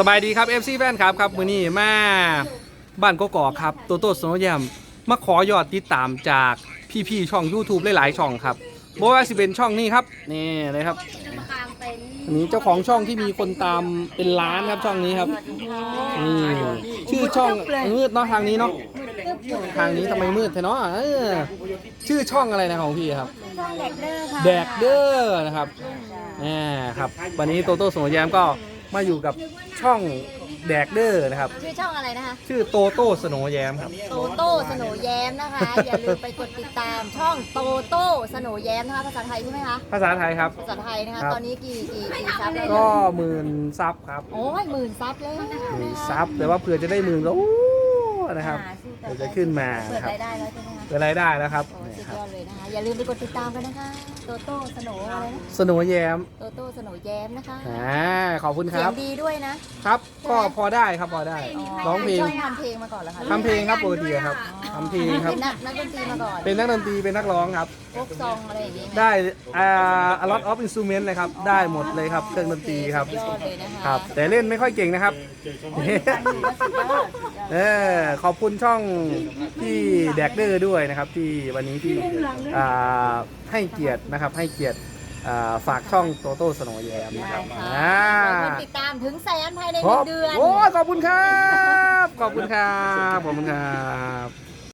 สบายดีครับ FC แฟนครับครับมื้อนี้มาบ้านกกอกครับโตโต้สโนว์แยมมาขอยอดติดตามจากพี่ๆช่อง YouTube หลายๆช่องครับบ่ว่าสิเป็นช่องนี้ครับนี่เลยครับอันนี้เจ้าของช่องที่มีคนตามเป็นล้านครับช่องนี้ครับนี่ชื่อช่องมืดเนาะทางนี้เนาะทางนี้ทำไมมืดแท้เนาะเออชื่อช่องอะไรนะของพี่ครับแดกเด้อนะครับแหมครับวันนี้โตโต้สโนว์แยมก็ มาอยู่กับช่องแดกเด้อนะครับ ชื่อช่องอะไรนะคะ ชื่อโตโต้สโนว์แยมครับ โตโต้สโหนแย้มนะคะ อย่าลืมไปกดติดตามช่องโตโต้สโหนแย้มนะคะภาษาไทยใช่ไหมคะ ภาษาไทยครับ ภาษาไทยนะคะ ครับ ตอนนี้กี่กี่กี่ซับแล้วก็หมื่นซับครับโอ้ยหมื่นซับแล้วนะคะหมื่นซับแต่ว่าเผื่อจะได้หมื่นแล้ว นะครับเดี๋ยวจะขึ้นมาเปิดนะครับรายได้แล้วใช่ไหมคะเปิดรายได้แล้วครับโอ้นี่สุดครัยบอดเลยนะคะ อย่าลืมไปกดติดตามกันนะคะ โตโต้สโหนอะไรนะ สโนว์แยมโตโต้สโหนแย้มนะคะอ่าขอบคุณคเสียรับ งดีด้วยนะครับ ก็พอได้ครับพอได้ ร้องเพลง ช่องทำเพลงมาก่อนเหรอคะทำเพลงครับปกติครับทำเพลงครับ เป็นนักนักดนตรีมาก่อนเป็นนักดนตรีเป็นนักร้องครับ พวกซองอะไรอย่างเงี้ยได้อ่า a lot of instrument เลยครับ ได้หมดเลยครับ เครื่องดนตรีครับสุดยอดเลยนะคะครับ แต่เล่นไม่ค่อยเก่งนะครับเออขอบคุณช่องที่แดกเดอร์ด้วยนะครับ ที่วันนี้ที่อ่าให้เกียรตินะครับ ให้เกียรติอ่าฝากช่องโตโต้สโนว์แยมนะครับได้ค่ะอ่าขอคนติดตามถึงแสนภายในหขนึ่องบเดือน โอ้ยขอบคุณครับ ขอบคุณครับ ขอบคุณครับ